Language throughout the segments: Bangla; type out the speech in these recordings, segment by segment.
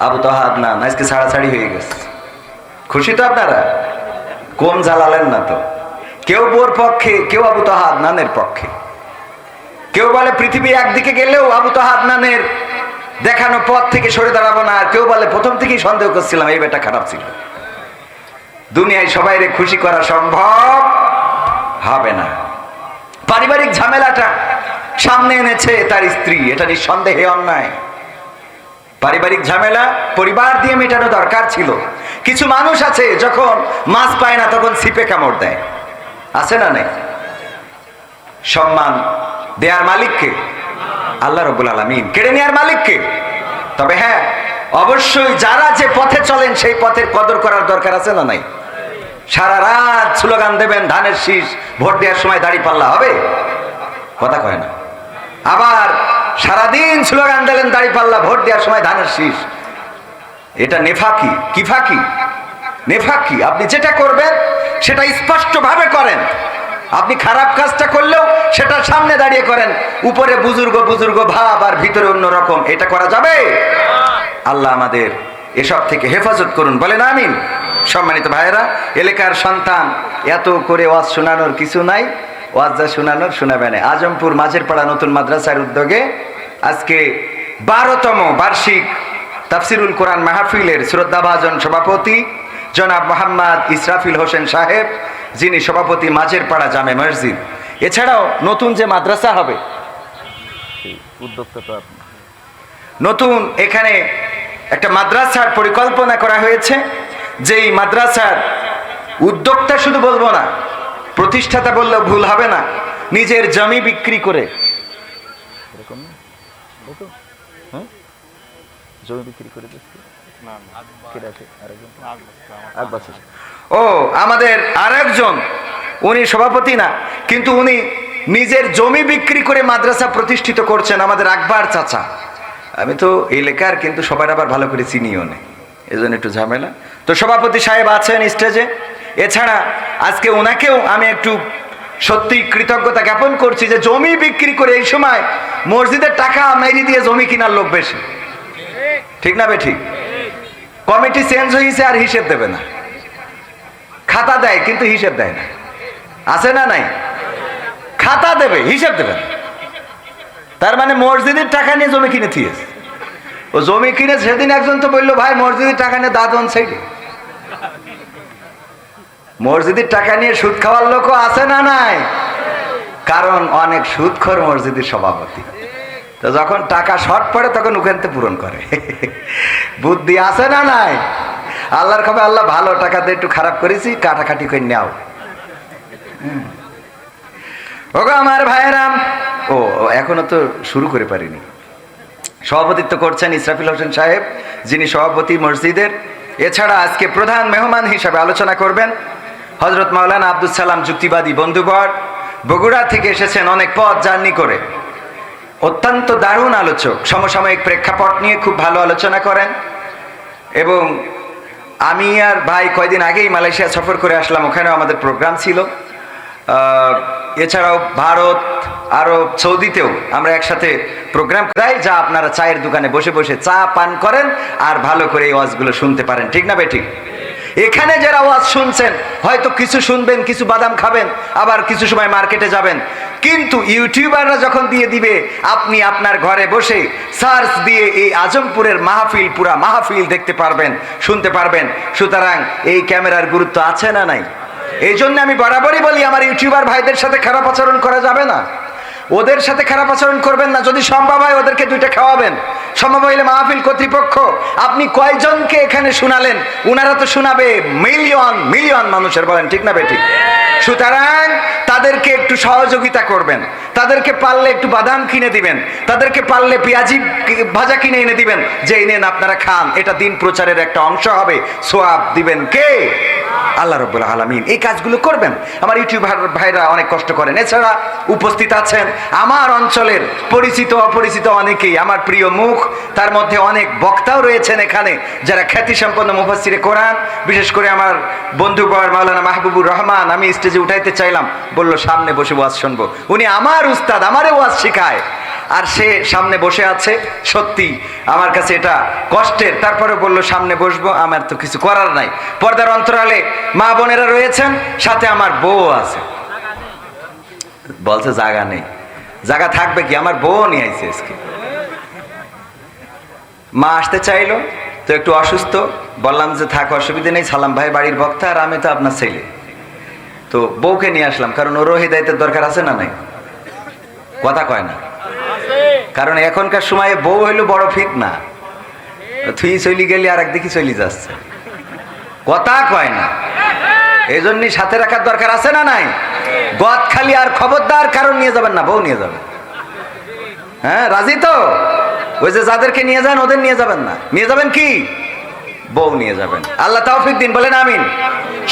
আবু তহাদ না আজকে ছাড়াছাড়ি হয়ে গেছে। খুশি তো আপনারা? কম জ্বালালেন না তো? কেউ বোর পক্ষে, কেউ আবু তহাদ নানের পক্ষে। কেউ বলে পৃথিবী একদিকে গেলেও আবু তহাদ নানের দেখানো পথ থেকে সরে দাঁড়াবো না, আর কেউ বলে প্রথম থেকেই সন্দেহ করছিলাম, এই বেটা খারাপ ছিল। দুনিয়ায় সবাইরে খুশি করা সম্ভব হবে না। পারিবারিক ঝামেলাটা সামনে এনেছে তার স্ত্রী, এটা নিঃসন্দেহে অন্যায়। পারিবারিক ঝামেলা, পরিবার দিয়ে মেটানো দরকার ছিল। কিছু মানুষ আছে যখন মাছ পায় না, তখন ছিপে কামড় দেয়। আছে না নেই? সম্মান দেয়ার মালিককে? আল্লাহ রবুল আলমিন। কেড়ে নেওয়ার মালিককে? তবে হ্যাঁ অবশ্যই যারা যে পথে চলেন, সেই পথের কদর করার দরকার আছে না নাই? সারা রাত স্লোগান দেবেন, ধানের শীষ, ভোট দেওয়ার সময় দাড়ি পাল্লা, হবে? কথা কয় না। আবার সারাদিন স্লোগান দিলেন, দাড়ি পাল্লা ভোট দেওয়ার সময় ধানের শীষ। এটা নেফাকি কি ফাঁকি নেফাকি, আপনি যেটা করবেন, সেটা স্পষ্টভাবে করেন। আপনি খারাপ কাজটা করলেও সেটা সামনে দাঁড়িয়ে করেন। উপরে বুজুর্গ বুজুর্গ ভাব আর ভিতরে অন্য রকম। এটা করা যাবে? আল্লাহ আমাদের এসব থেকে হেফাজত করুন। বলেন আমিন। সম্মানিত ভাইয়েরা, এলাকার সন্তান, এত করে ওয়াজ শোনানোর কিছু নাই। ওয়াজ যা শোনানোর শোনাবে না। আজমপুর মাঝের পাড়া নতুন মাদ্রাসার উদ্যোগে আজকে বারোতম বার্ষিক তাফসিরুল কোরআন মাহফিলের শ্রদ্ধাভাজন সভাপতি জনাব মোহাম্মদ ইসরাফিল হোসেন সাহেব যিনি সভাপতি মাঝের পাড়া জামে মসজিদ। এছাড়াও নতুন যে মাদ্রাসা হবে উদ্যোক্তা নতুন এখানে একটা মাদ্রাসার পরিকল্পনা করা হয়েছে যেই মাদ্রাসার উদ্যোক্তা শুধু বলব না প্রতিষ্ঠাতা বললেও ভুল হবে না নিজের জমি বিক্রি করে। এরকম না? হ্যাঁ? জমি বিক্রি করে ও আমাদের আরেকজন উনি সভাপতি না কিন্তু উনি নিজের জমি বিক্রি করে মাদ্রাসা প্রতিষ্ঠিত করছেন আমাদের আকবর চাচা। আমি তো এই লেখার কিন্তু সবার আবার ভালো করে চিনিও নেই এই জন্য একটু ঝামেলা। তো সভাপতি সাহেব আছেন স্টেজে এছাড়া আজকে ওনাকেও আমি একটু সত্যি কৃতজ্ঞতা জ্ঞাপন করছি যে জমি বিক্রি করে এই সময় মসজিদের টাকা মেরি দিয়ে জমি কেনার লোক বেশি। ঠিক না বে ঠিক? কমিটি চেঞ্জ হয়েছে আর হিসেব দেবে না। খাতা দেয় কিন্তু হিসেব দেয় না। আছে না নাই? খাতা দেবে, হিসেব দেবে না। তার মানে মসজিদের টাকা নিয়ে জমি কিনে থিয়েছে ও জমি কিনে সেদিন একজন তো বলল, ভাই, মসজিদের টাকা নিয়ে দাদন সাইডে। মসজিদের টাকা নিয়ে সুদ খাওয়ার লোকও আছে না নাই? কারণ অনেক সুদখোর মসজিদের সভাপতি। তো যখন টাকা শর্ট পড়ে তখন ওখানতে পূরণ করে। বুদ্ধি আছে না নাই? আল্লাহর খবর আল্লাহ ভালো টাকাতে একটু খারাপ করেছি কাটাকাটি করে নেও। ওগো আমার ভাইয়েরাম ও, এখনও তো শুরু করে পারিনি। সভাপতিত্ব করছেন ইসরাফিল হোসেন সাহেব যিনি সভাপতি মসজিদের। এছাড়া আজকে প্রধান মেহমান হিসাবে আলোচনা করবেন। হজরত মাওলানা আব্দুল সালাম যুক্তিবাদী বন্ধুবর বগুড়া থেকে এসেছেন অনেক পথ জার্নি করে। অত্যন্ত দারুণ আলোচক, সমসাময়িক প্রেক্ষাপট নিয়ে খুব ভালো আলোচনা করেন এবং আমি আর ভাই কয়দিন আগেই মালয়েশিয়া সফর করে আসলাম, ওখানেও আমাদের প্রোগ্রাম ছিল। এছাড়াও ভারত আরও সৌদিতেও আমরা একসাথে প্রোগ্রাম করাই, যা আপনারা চায়ের দোকানে বসে বসে চা পান করেন আর ভালো করে এই ওয়াজগুলো শুনতে পারেন, ঠিক না বেঠিক এখানে যারা আওয়াজ শুনছেন, হয়তো কিছু শুনবেন, কিছু বাদাম খাবেন, আবার কিছু সময় মার্কেটে যাবেন। কিন্তু ইউটিউবাররা যখন দিয়ে দিবে, আপনি আপনার ঘরে বসে সার্চ দিয়ে এই আজমপুরের মাহফিল, পুরা মাহফিল দেখতে পারবেন, শুনতে পারবেন। সুতরাং এই ক্যামেরার গুরুত্ব আছে না নাই? এই জন্য আমি বরাবরই বলি, আমার ইউটিউবার ভাইদের সাথে খারাপ আচরণ করা যাবে না। ওদের সাথে খারাপ আচরণ করবেন না। যদি সম্ভব হয়, ওদেরকে দুইটা খাওয়াবেন। সম্ভব হইলে মাহফিল কর্তৃপক্ষ, আপনি কয়জনকে এখানে শুনালেন? উনারা তো শোনাবে মিলিয়ন মিলিয়ন মানুষের, বলেন ঠিক না বেঠিক? সুতরাং তাদেরকে একটু সহযোগিতা করবেন। তাদেরকে পারলে একটু বাদাম কিনে দিবেন। তাদেরকে পারলে পেঁয়াজি ভাজা কিনে এনে দিবেন। যে এই নেন আপনারা খান, এটা দিন প্রচারের একটা অংশ হবে। সোয়াব দিবেন কে? আল্লাহ রব্বুল আলমিন এই কাজগুলো করবেন। আমার ইউটিউব ভাইরা অনেক কষ্ট করেন। এছাড়া উপস্থিত আছেন আমার অঞ্চলের পরিচিত অপরিচিত অনেকেই। আমার প্রিয় মুখ, তার মধ্যে অনেক বক্তাও রয়েছেন এখানে, যারা খ্যাতি সম্পন্ন মুফাসিরে কোরআন, বিশেষ করে আমার বন্ধুবর মাওলানা মাহবুবুর রহমান, আমি স্টেজে উঠাইতে চাইলাম। বলল, সামনে বসে ওয়াজ শুনব। উনি আমার উস্তাদ, আমারে ওয়াজ শিখায়। আর সে সামনে বসে আছে, সত্যি আমার কাছে এটা কষ্টের। তারপরে বলল, সামনে বসবো, আমার তো কিছু করার নাই। পর্দার অন্তরালে মা বোনেরা রয়েছেন, সাথে আমার বউ আছে। বলছে জায়গা নেই। জায়গা থাকবে কি? আমার বউ নিয়ে আইছে আজকে। মা আসতে চাইলো, তো একটু অসুস্থ। বললাম যে, থাক, অসুবিধা নেই, সালাম ভাই বাড়ির বক্তা আর আমি তো আপনার ছেলে। তো বউকে নিয়ে আসলাম, কারণ ওরও হৃদায়তের দরকার আছে না নাই? কথা কয় না। কারণ এখনকার সময়ে বউ হইল বড় ফিট না থুই চলি গেলি আর একদিকে চলি যাচ্ছে। কথা কয় না। এই জন্যই সাথে রাখার দরকার আছে না নাই? গদ খালি আর খবরদার কারণ নিয়ে যাবেন না, বউ নিয়ে যাবেন হ্যাঁ রাজি তো? ওই যে যাদেরকে নিয়ে যান, ওদের নিয়ে যাবেন না। নিয়ে যাবেন কি? বউ নিয়ে যাবেন। আল্লাহ তাওফিক দিন, বলেন আমিন।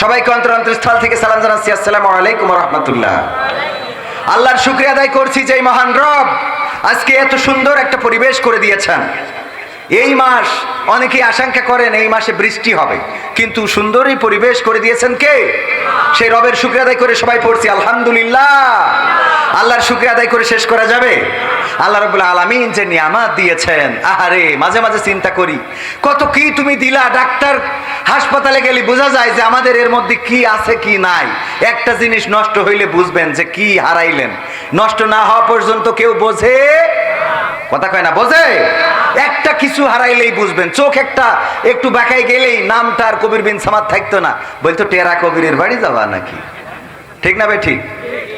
সবাইকে অন্তর অন্তরস্থল থেকে সালাম জানাচ্ছি। আসসালামু আলাইকুম রহমতুল্লাহ। আল্লাহর শুক্রিয়া আদায় করছি যে মহান রব। আজকে এত সুন্দর একটা পরিবেশ করে দিয়েছেন। এই মাস অনেকেই আশঙ্কা করেন এই মাসে বৃষ্টি হবে। কিন্তু সুন্দরই পরিবেশ করে দিয়েছেন কে? সেই রবের শুক্রিয়া আদায় করে সবাই পড়ছি, আলহামদুলিল্লাহ। আল্লাহর শুক্রিয়া আদায় করে শেষ করা যাবে। আল্লাহ রবুল্লা আলমিন যে নিয়ামাত দিয়েছেন, আহারে, মাঝে মাঝে চিন্তা করি, কত কি তুমি দিলা ডাক্তার? হাসপাতালে গেলে বোঝা যায় যে আমাদের এর মধ্যে কি আছে, কি নাই। একটা জিনিস নষ্ট হইলে বুঝবেন যে কি হারাইলেন। নষ্ট না হওয়া পর্যন্ত কেউ বোঝে? কথা কয় না, বোঝে? একটা কিছু হারাইলেই বুঝবেন চোখ একটা একটু বাঁকাই গেলেই নামটা আর কবির বিন সামাদ থাকতো না। বলতো, টেরা কবিরের বাড়ি যাবা নাকি? ঠিক না ভাই ঠিক?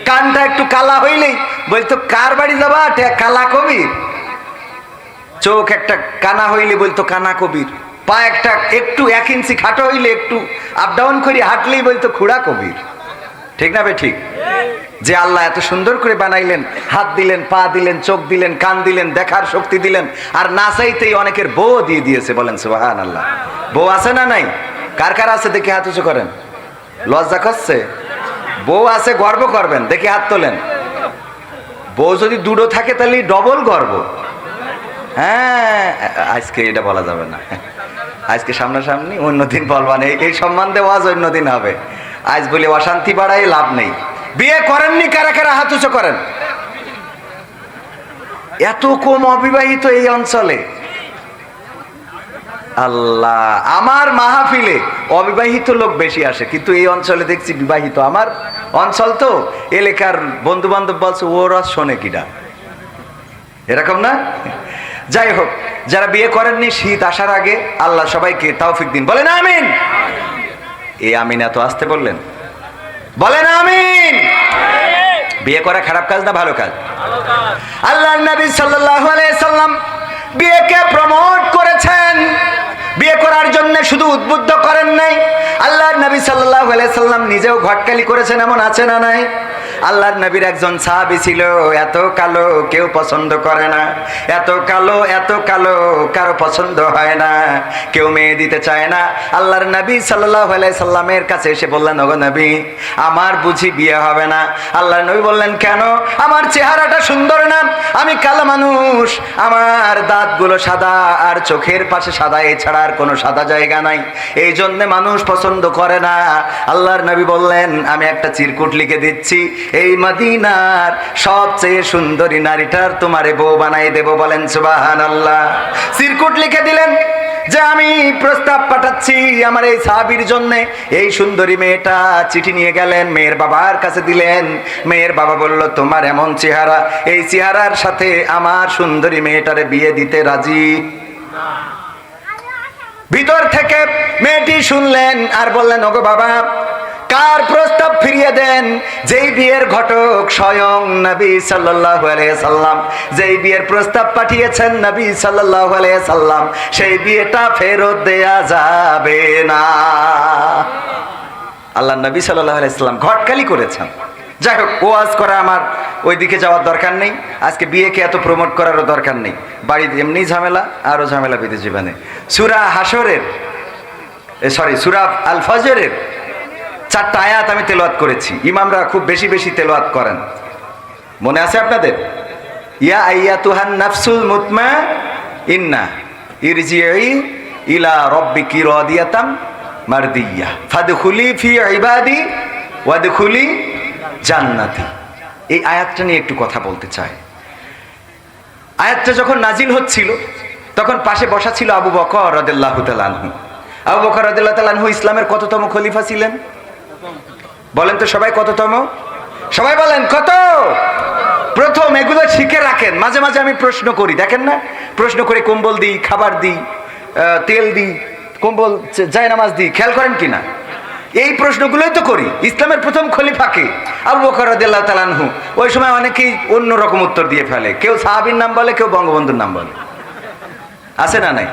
কানটা একটু কালা হইলেই বলতো, কার বাড়ি যাবা? কালা কবির? চোখ একটা কানা হইলে বলতো, কানা কবির। পা একটা একটু এক ইঞ্চি খাটো হইলে একটু আপ ডাউন করে হাঁটলেই বলতো, খুড়া কবির। ঠিক না ভাই ঠিক? যে আল্লাহ এত সুন্দর করে বানাইলেন, হাত দিলেন, পা দিলেন, চোখ দিলেন, কান দিলেন, দেখার শক্তি দিলেন, আর না চাইতেই অনেকের বউ দিয়ে দিয়েছে বলেন সুবাহান আল্লাহ বউ আছে না নাই? কার কার আছে দেখে হাত উঁচু করেন? লজ্জা করছে? বউ আছে, গর্ব করবেন, দেখে হাত তোলেন। বউ যদি দুটো থাকে, তাহলে ডবল গর্ব। হ্যাঁ আজকে এটা বলা যাবে না। আজকে সামনাসামনি অন্যদিন বলবান এই এই সম্বন্ধে ওয়াজ অন্যদিন হবে। আজ বলে অশান্তি বাড়াই লাভ নেই। বিয়ে করেননি কারা কারা, হাত উঁচু করেন। এত কম অবিবাহিত এই অঞ্চলে। আল্লাহ, আমার মাহফিলে অবিবাহিত লোক বেশি আসে, কিন্তু এই অঞ্চলে দেখছি বিবাহিত আমার অঞ্চল তো। এলাকার বন্ধু বান্ধব বলছে, ওরা শোনে কিনা এরকম না? যাই হোক, যারা বিয়ে করেননি, শীত আসার আগে আল্লাহ সবাইকে তাওফিক দিন। বলেন আমিন। এই আমিন এত আসতে বললেন? বলেন আমিন। বিয়ে করা খারাপ কাজ না ভালো কাজ? আল্লাহ নবী সাল্লাম বিয়েকে প্রমোট করেছেন। বিয়ে করার জন্য শুধু উদ্বুদ্ধ করেন নাই। আল্লাহর নবী আলাইহি সাল্লাম নিজেও ঘটকালি করেছেন, এমন আছে না নাই? আল্লাহর নবীর একজন সাহাবী ছিল, এত কালো কেউ পছন্দ করে না। এত কালো এত কালো কারও পছন্দ হয় না। কেউ মেয়ে দিতে চায় না। আল্লাহর নবী আলাইহি সাল্লামের কাছে এসে বললেন, ওগো নবী, আমার বুঝি বিয়ে হবে না। আল্লাহর নবী বললেন, কেন? আমার চেহারাটা সুন্দর না। আমি কালো মানুষ। আমার দাঁতগুলো সাদা আর চোখের পাশে সাদা, এছাড়া আর কোনো সাদা জায়গা নাই। এই জন্যে মানুষ পছন্দ করে না। আল্লাহর নবী বললেন, আমি একটা চিরকুট লিখে দিচ্ছি। এই মদিনার সবচেয়ে সুন্দরী নারীটার তোমারে বউ বানাই দেব। বলেন সুবাহান আল্লাহ চিরকুট লিখে দিলেন যে, আমি প্রস্তাব পাঠাচ্ছি আমার এই সাহাবির জন্য। এই সুন্দরী মেয়েটা চিঠি নিয়ে গেলেন। মেয়ের বাবার কাছে দিলেন। মেয়ের বাবা বলল, তোমার এমন চেহারা, এই চেহারার সাথে আমার সুন্দরী মেয়েটারে বিয়ে দিতে রাজি? ভিতর থেকে মেয়েটি শুনলেন আর বললেন, ওগো বাবা, কার প্রস্তাব ফিরিয়ে দেন? যেই বিয়ের ঘটক স্বয়ং নবী সাল্লাল্লাহু আলাইহি সাল্লাম। যেই বিয়ের প্রস্তাব পাঠিয়েছেন নবী সাল্লাল্লাহু আলাইহি সাল্লাম, সেই বিয়েটা ফেরত দেয়া যাবে না। আল্লাহ নবী সাল্লাল্লাহু আলাইহি সাল্লাম ঘটকালি করেছেন। যাই হোক, ওয়াজ করা আমার ওইদিকে যাওয়ার দরকার নেই। আজকে বিয়েকে এত প্রমোট করারও দরকার নেই। বাড়িতে এমনি ঝামেলা, আরও ঝামেলা বিধি জীবনে। সুরা হাসরের সরি সুরা আল ফজরের চারটা আয়াত আমি তেলাওয়াত করেছি। ইমামরা খুব বেশি বেশি তেলাওয়াত করেন। মনে আছে আপনাদের? ইয়া আইয়া তুহান নাফসুল মুতমা ইন্না ইরজিই ইলা রব্বিকি রাদিয়াতাম মারদিয়া ফাদখুলি ফি ইবাদি ওয়াদখুলি জান্নাতি। এই আয়াতটা নিয়ে একটু কথা বলতে চাই। আয়াতটা যখন নাজিল হচ্ছিল, তখন পাশে বসা ছিল আবু বকর রদেল্লাহ তালানহু আবু বকর রদেল্লাহ তালানহু ইসলামের কততম খলিফা ছিলেন? বলেন তো সবাই কততম? সবাই বলেন, কত? প্রথম এগুলো শিখে রাখেন। মাঝে মাঝে আমি প্রশ্ন করি, দেখেন না? প্রশ্ন করে কম্বল দিই, খাবার দিই তেল দিই, কম্বল যায় নামাজ দিই, খেয়াল করেন কিনা? এই প্রশ্নগুলোই তো করি। ইসলামের প্রথম খলিফাকে আবু বকর রাদিয়াল্লাহু তাআলাহু ওই সময় অনেকেই অন্য রকম উত্তর দিয়ে ফেলে। কেউ সাহাবীর নাম বলে, কেউ বঙ্গবন্ধুর নাম বলে। আছে না নাই?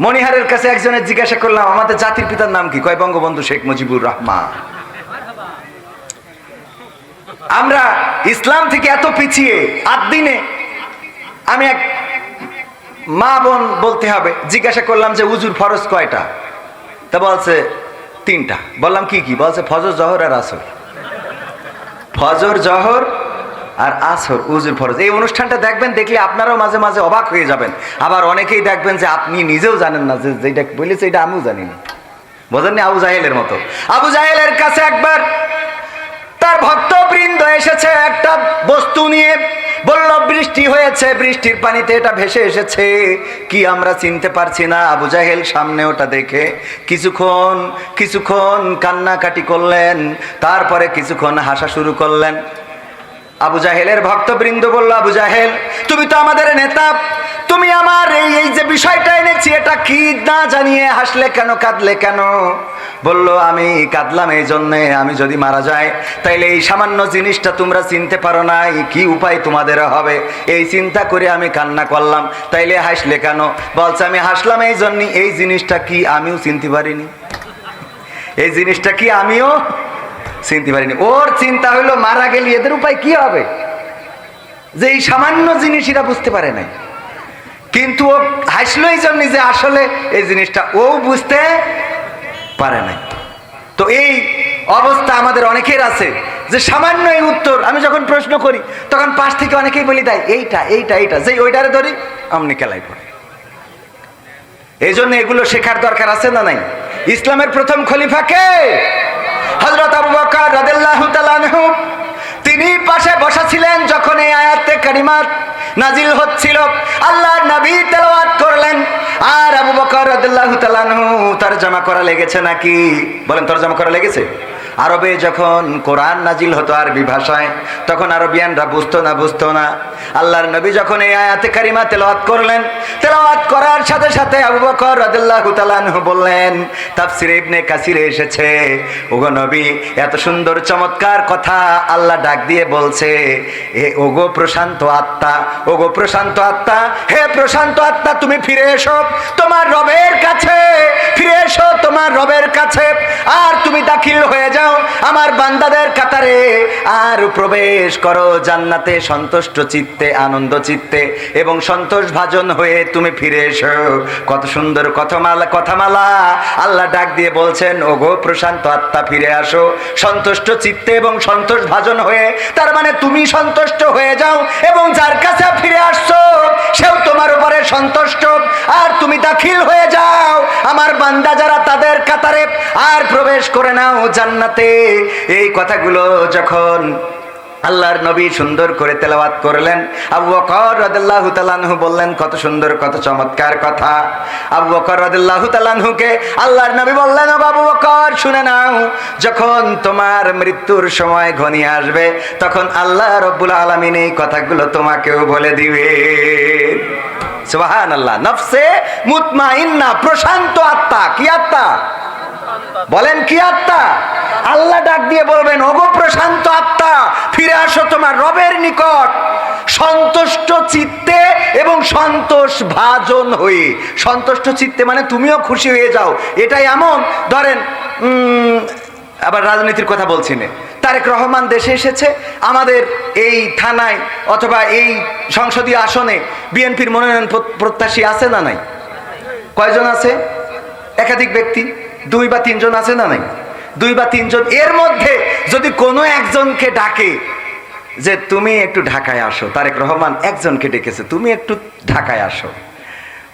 মনিহারের কাছে একজনের জিজ্ঞাসা করলাম, আমাদের জাতির পিতার নাম কি? কয়, বঙ্গবন্ধু শেখ মুজিবুর রহমান। আমরা ইসলাম থেকে এত পিছিয়ে, আট দিনে আমি এক মা বোন বলতে হবে, জিজ্ঞাসা করলাম যে উজুর ফরজ কয়টা? তা বলছে তিনটা। বললাম কি কি? বলছে ফজর, জহর আর আসর। ফজর, জহর আর আসর, উজুর ফরজ। এই অনুষ্ঠানটা দেখবেন, দেখলে আপনারাও মাঝে মাঝে অবাক হয়ে যাবেন। আবার অনেকেই দেখবেন যে আপনি নিজেও জানেন না যে যেটা বলেছে এটা আমিও জানি না। বোঝেননি? আবু জাহেলের মতো। আবু জাহেলের কাছে একবার তার ভক্তবৃন্দ এসেছে একটা বস্তু নিয়ে। বলল, বৃষ্টি হয়েছে, বৃষ্টির পানিতে এটা ভেসে এসেছে। কি আমরা চিনতে পারছি না? আবু জাহেল সামনে ওটা দেখে, কিছুক্ষণ কিছুক্ষণ কান্নাকাটি করলেন, তারপরে কিছুক্ষণ হাসা শুরু করলেন। আবু জাহেলের ভক্তবৃন্দ বলল, আবু জাহেল, তুমি তো আমাদের নেতা। তুমি আমার এই এই যে বিষয়টা এনেছি, এটা কি না জানিয়ে হাসলে কেন, কাঁদলে কেন? বলল, আমি কাঁদলাম এই জন্যে, আমি যদি মারা যাই, তাইলে এই সামান্য জিনিসটা তোমরা চিনতে পারো না কি উপায় তোমাদের হবে? এই চিন্তা করে আমি কান্না করলাম, তাইলে হাসলে কেন? বলছে, আমি হাসলাম এই জন্য, এই জিনিসটা কি আমিও চিনতে পারিনি? এই জিনিসটা কি আমিও চিনতে পারিনি। ওর চিন্তা হইল, মারা গেলে, এদের উপায় কি হবে? যে এই সামান্য জিনিস এরা বুঝতে পারে নাই। কিন্তু ও হাসলো এই জন্য যে আসলে এই জিনিসটা ও বুঝতে পারে নাই। তো এই অবস্থা আমাদের অনেকের আছে, যে সামান্য এই উত্তর, আমি যখন প্রশ্ন করি, তখন পাশ থেকে অনেকেই বলি দেয় এইটা এইটা এইটা, যেই ওইটারে ধরি, আমনি কেলাই পড়ে। এই জন্য এগুলো শেখার দরকার আছে না নাই? ইসলামের প্রথম খলিফা কে? হজরত আবু তিনি পাশে বসা ছিলেন যখন এই আয়াতে কারিমাত নাজিল হচ্ছিল। আল্লাহ নবী তেলাওয়াত করলেন। আর আবু বকর রাদিয়াল্লাহু তার জমা করা লেগেছে নাকি? বলেন, তোর জমা করা লেগেছে? আরবে যখন কোরআন নাজিল হতো আরবি ভাষায়, তখন আরবিয়ানরা বুঝতো না বুঝতো না। আল্লাহর নবী যখন এই আয়াতে কারিমা তেলাওয়াত করলেন, তেলাওয়াত করার সাথে সাথে আবু বকর রাদিয়াল্লাহু তাআলা বললেন, তাফসিরে ইবনে কাসিরে এসেছে। ওগো নবী, এত সুন্দর, চমৎকার কথা আল্লাহ ডাক দিয়ে বলছে। এ, ওগো প্রশান্ত আত্মা, ওগো প্রশান্ত আত্মা, হে প্রশান্ত আত্মা, তুমি ফিরে এসো। তোমার রবের কাছে তোমার রবের কাছে, আর তুমি দাখিল হয়ে যাও। আমার বান্দাদের কাতারে আর প্রবেশ করো, জান্নাতে সন্তুষ্ট চিত্তে, আনন্দ চিত্তে এবং সন্তোষ ভাজন হয়ে তুমি ফিরে এসো। কত সুন্দর কথামালা কথামালা আল্লাহ ডাক দিয়ে বলছেন, ওগো প্রশান্ত আত্মা, ফিরে আসো। সন্তুষ্ট চিত্তে এবং সন্তোষ ভাজন হয়ে, তার মানে তুমি সন্তুষ্ট হয়ে যাও এবং যার কাছে ফিরে আসছো, সেও তোমার উপরে সন্তুষ্ট। আর তুমি দাখিল হয়ে যাও। আমার বান্দা যারা তাদের কাতারে আর প্রবেশ করে নাও জান্নাতে। এই কথাগুলো যখন আল্লাহর নবী সুন্দর করে তেলাওয়াত করলেন, আবু বকর রাদিয়াল্লাহু তাআলাহু বললেন, কত সুন্দর, কত চমৎকার কথা। আবু বকর রাদিয়াল্লাহু তাআলাহুকে আল্লাহর নবী বললেন, ও আবু বকর, শুনে নাও, যখন তোমার মৃত্যুর সময় ঘনিয়ে আসবে, তখন আল্লাহ রব্বুল আলামিন এই কথাগুলো তোমাকেও বলে দিবে সুবহানাল্লাহ। নফসে মুতমাইন্না, প্রশান্ত আত্মা। কি আত্মা? বলেন কি আত্মা? আল্লাহ ডাক দিয়ে বলবেন, ওগো প্রশান্ত আত্মা, ফিরে আসো তোমার রবের নিকট। সন্তুষ্ট চিত্তে এবং সন্তোষ ভাজন হয়ে। সন্তুষ্ট চিত্তে মানে তুমিও খুশি হয়ে যাও। এটাই এমন, ধরেন আবার রাজনীতির কথা বলছি না। তারেক রহমান দেশে এসেছে, আমাদের এই থানায় অথবা এই সংসদীয় আসনে বিএনপির মনোনয়ন প্রত্যাশী আছে না নাই? কয়জন আছে? একাধিক ব্যক্তি? দুই বা তিনজন আছে না নাই? দুই বা তিনজন। এর মধ্যে যদি কোনো একজনকে ডাকে যে তুমি একটু ঢাকায় আসো, তারেক রহমান একজনকে ডেকেছে, তুমি একটু ঢাকায় আসো।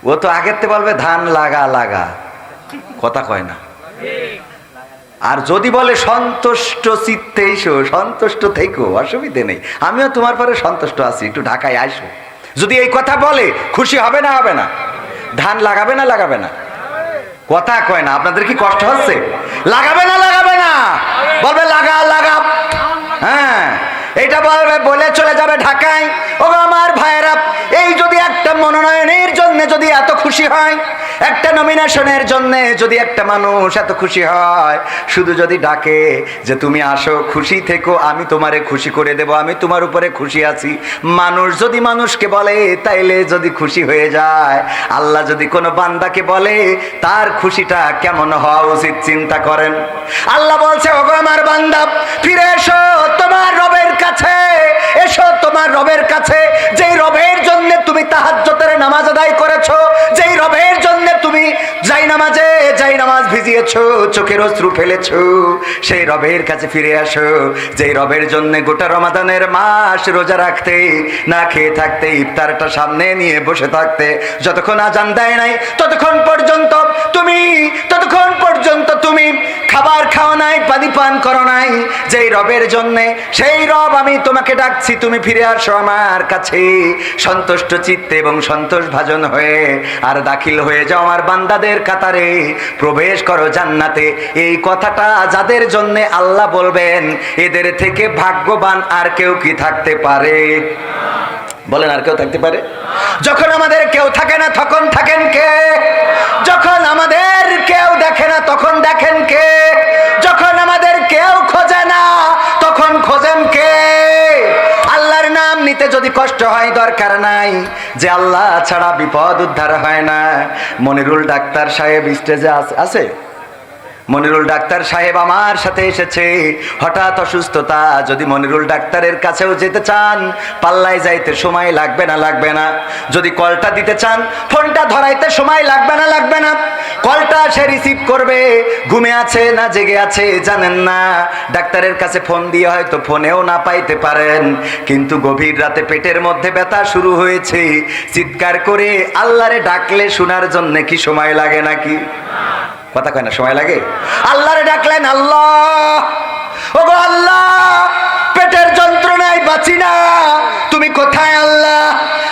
ও তো আগের বলবে, ধান লাগা লাগা। কথা কয় না। আর যদি বলে সন্তুষ্ট চিত্তে এসো, সন্তুষ্ট থেকো, অসুবিধে নেই। আমিও তোমার পরে সন্তুষ্ট আছি, একটু ঢাকায় আসো। যদি এই কথা বলে, খুশি হবে না হবে না? ধান লাগাবে না লাগাবে না? কথা কয় না, আপনাদের কি কষ্ট হচ্ছে? লাগাবে না লাগাবে না? বলবে লাগা লাগা। হ্যাঁ এটা বলবে, বলে চলে যাবে ঢাকায়। ও আমার ভাইয়েরা মনোনয়নের জন্য যদি এত খুশি হয়, একটা নমিনেশনের জন্য যদি একটা মানুষ এত খুশি হয়, শুধু যদি ডাকে যে তুমি আসো, খুশি থেকো, আমি তোমারে খুশি করে দেব, আমি তোমার উপরে খুশি আছি। মানুষ যদি মানুষকে বলে, তাইলে যদি খুশি হয়ে যায়, আল্লাহ যদি কোনো বান্দাকে বলে, তার খুশিটা কেমন হওয়া উচিত চিন্তা করেন। আল্লাহ বলছে, ওগো আমার বান্দা, ফিরে এসো তোমার রবের কাছে, এসো তোমার রবের কাছে জন্য তুমি তাহাজ্জতের নামাজ আদায় করেছ যেই রবের জন্য তুমি নামাজে যাই নামাজ ভিজিয়েছো, চোখের অশ্রু ফেলেছো, সেই রবের কাছে ফিরে আসো। যেই রবের জন্য গোটা রমাদানের মাস রোজা রাখতে, না খেয়ে থাকতে, ইফতারটা সামনে নিয়ে বসে থাকতে, যতক্ষণ আজান দেয় নাই, ততক্ষণ পর্যন্ত তুমি, ততক্ষণ পর্যন্ত তুমি খাবার খাওয়া নাই, পানি পান করো নাই। যেই রবের জন্যে, সেই রব আমি তোমাকে ডাকছি, তুমি ফিরে আসো আমার কাছে। সন্তুষ্ট চিত্তে এবং সন্তোষ ভাজন হয়ে আর দাখিল হয়ে যাও আমার বান্দাদের কাতারে প্রবেশ করো জান্নাতে। এই কথাটা যাদের জন্য আল্লাহ বলবেন, এদের থেকে ভাগ্যবান আর কেউ কি থাকতে পারে? বলেন, আর কেউ থাকতে পারে? যখন আমাদের কেউ থাকে না, তখন থাকেন কে? যখন আমাদের কেউ দেখে না, তখন দেখেন কে? যখন আমাদের কেউ খোঁজে না, তখন খোঁজেন কে? নিতে যদি কষ্ট হয়, দরকার নাই। যে আল্লাহ ছাড়া বিপদ উদ্ধার হয় না। মনিরুল ডাক্তার সাহেব স্টেজে আছে? মনিরুল ডাক্তার সাহেব আমার সাথে এসেছে। হঠাৎ অসুস্থতা, যদি মনিরুল ডাক্তারের কাছেও যেতে চান, পাল্লায় যাইতে সময় লাগবে না লাগবে না। যদি কলটা দিতে চান, ফোনটা ধরাইতে সময় লাগবে না লাগবে না। কলটা সে রিসিভ করবে। ঘুমে আছে না জেগে আছে, জানেন না। ডাক্তারের কাছে ফোন দিয়ে হয়তো ফোনেও না পাইতে পারেন। কিন্তু গভীর রাতে পেটের মধ্যে ব্যথা শুরু হয়েছে। চিৎকার করে আল্লাহরে ডাকলে শোনার জন্য কি সময় লাগে নাকি? কথা কয় না, সময় লাগে? আল্লাহরে ডাকলেন, আল্লাহ! ও গো আল্লাহ, পেটের যন্ত্রণায় বাঁচি না। তুমি কোথায় আল্লাহ?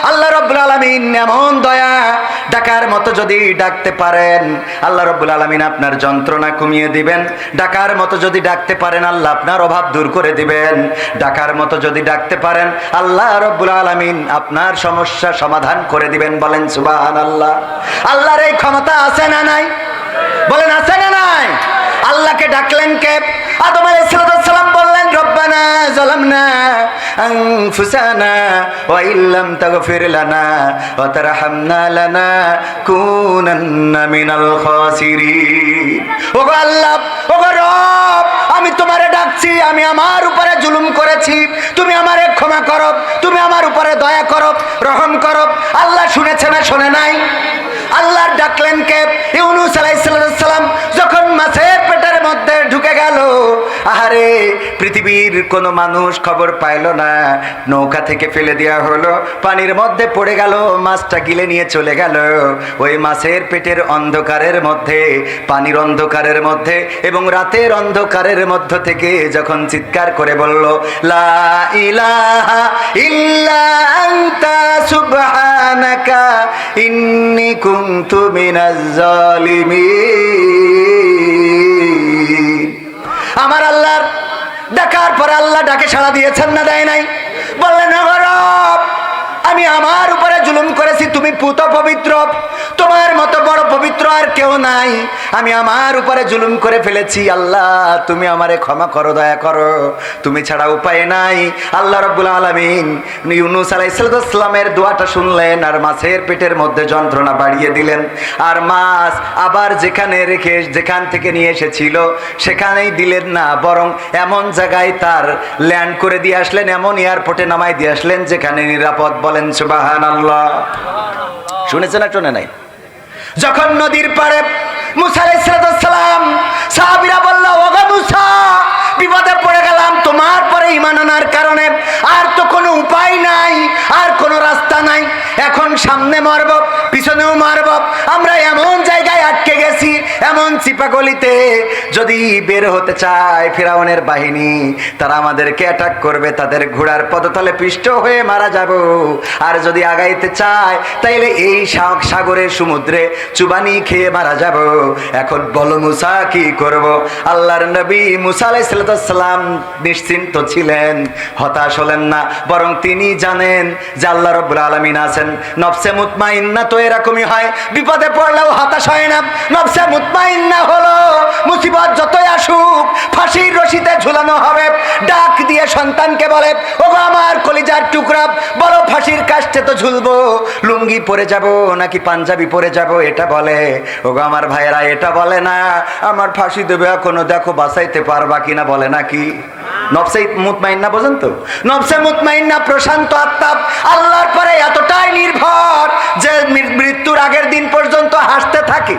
আল্লাহ রব্বুল আলমিন এমন দয়া, ডাকার মতো যদি ডাকতে পারেন, আল্লাহ রব্বুল আলমিন আপনার যন্ত্রণা কমিয়ে দিবেন। ডাকার মতো যদি ডাকতে পারেন, আল্লাহ আপনার অভাব দূর করে দিবেন। ডাকার মতো যদি ডাকতে পারেন, আল্লাহ রব্বুল আলমিন আপনার সমস্যা সমাধান করে দিবেন বলেন সুবাহান আল্লাহ আল্লাহর এই ক্ষমতা আছে না নাই? বলেন, আছে না নাই? আল্লাহকে ডাকলেন কে? আদম আলাইহিসসালাম বললেন, রব্বানা জালামনা আনফুসানা ওয়া ইল্লাম তাগফির লানা ওয়া তারহামনা লানা কুনান্না মিনাল খাসিরিন। ওগো আল্লাহ, ওগো রব, আমি তোমারে ডাকছি, আমি আমার উপরে জুলুম করেছি। তুমি আমারে ক্ষমা করো, তুমি আমার উপরে দয়া করো, রহম করো। আল্লাহ শুনেছে না, শোনে নাই? আল্লাহর ডাকলেন কে? ইউনুস যখন মাছের পেটের মধ্যে ঢুকে গেল। আহারে, পৃথিবীর কোনো মানুষ খবর পাইল না। নৌকা থেকে ফেলে দেওয়া হলো। পানির মধ্যে পড়ে গেল, মাছটা গিলে নিয়ে চলে গেল। ওই মাছের পেটের অন্ধকারের মধ্যে, পানির অন্ধকারের মধ্যে এবং রাতের অন্ধকারের মধ্য থেকে যখন চিৎকার করে বলল, লা ইলাহা ইল্লা আনতা সুবহানাকা আমার আল্লাহর ডাকার পরে আল্লাহ ডাকে সাড়া দিয়েছেন না দেয় নাই? বললেন "ও রব, আমি আমার উপরে জুলুম করেছি, তুমি পুত পবিত্র। তোমার মতো বড় পবিত্র আর কেউ নাই। আমি আমার উপরে জুলুম করে ফেলেছি, আল্লাহ, তুমি আমারে ক্ষমা করো, দয়া করো। তুমি ছাড়া উপায় নাই। আল্লাহ রব্বুল আলমিন ইউনুস আলাইসালামের দোয়াটা শুনলেন আর মাছের পেটের মধ্যে যন্ত্রণা বাড়িয়ে দিলেন। আর মাছ আবার যেখানে রেখে, যেখান থেকে নিয়ে এসেছিল, সেখানেই দিলেন না, বরং এমন জায়গায় তার ল্যান্ড করে দিয়ে আসলেন, এমন এয়ারপোর্টে নামাই দিয়ে আসলেন, যেখানে নিরাপদ বলেন সুবাহান আল্লাহ শুনেছে না শোনে নাই? যখন নদীর পাড়ে মুসা আলাইসালাম সাহাবিরা বলল বিপদে পড়ে গেলাম, তোমার পরে ইমান আনার কারণে আর তো কোনো উপায় নাই, আর কোনো রাস্তা নাই। এখন সামনে মারব, পিছনেও মারব, আমরা এমন জায়গায় আটকে গেছি এমন এমন চিপাগলিতে যদি বের হতে চায় ফেরাউনের বাহিনী, তারা আমাদেরকে অ্যাটাক করবে, তাদের ঘোড়ার পদতলে পিষ্ট হয়ে মারা যাব। আর যদি আগাইতে চায়, তাইলে এই সাগরে, সমুদ্রে চুবানি খেয়ে মারা যাব। এখন বলো মুসা, কি করব? আল্লাহর নবী মুসা আলাইসালাম নিশ্চিন্ত ছিলেন, হতাশ হলেন না, বরং তিনি জানেন যে আল্লাহ রব্বুল আলমিন আছেন। নফসে মুতমাইন্না তো এরকমই হয়, বিপদে পড়লেও হতাশ হয় না। নফসে মুতমাইন্না হলো মুসিবত যতই আসুক, ফাঁসির রশিতে ঝুলানো হবে। ডাক দিয়ে সন্তানকে বলে, ওগো আমার কলিজার টুকরা ফাঁসির তো ঝুলবো, লুঙ্গি পরে যাব নাকি পাঞ্জাবি পরে যাব? এটা বলে, ওগো আমার ভাইয়েরা, এটা বলে না, আমার ফাঁসি দেবে এখনও, দেখো পারবা কিনা? বলে নাকি। আল্লাহর পরে এতটাই নির্ভর যে মৃত্যুর আগের দিন পর্যন্ত হাসতে থাকে।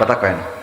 কথা কয় না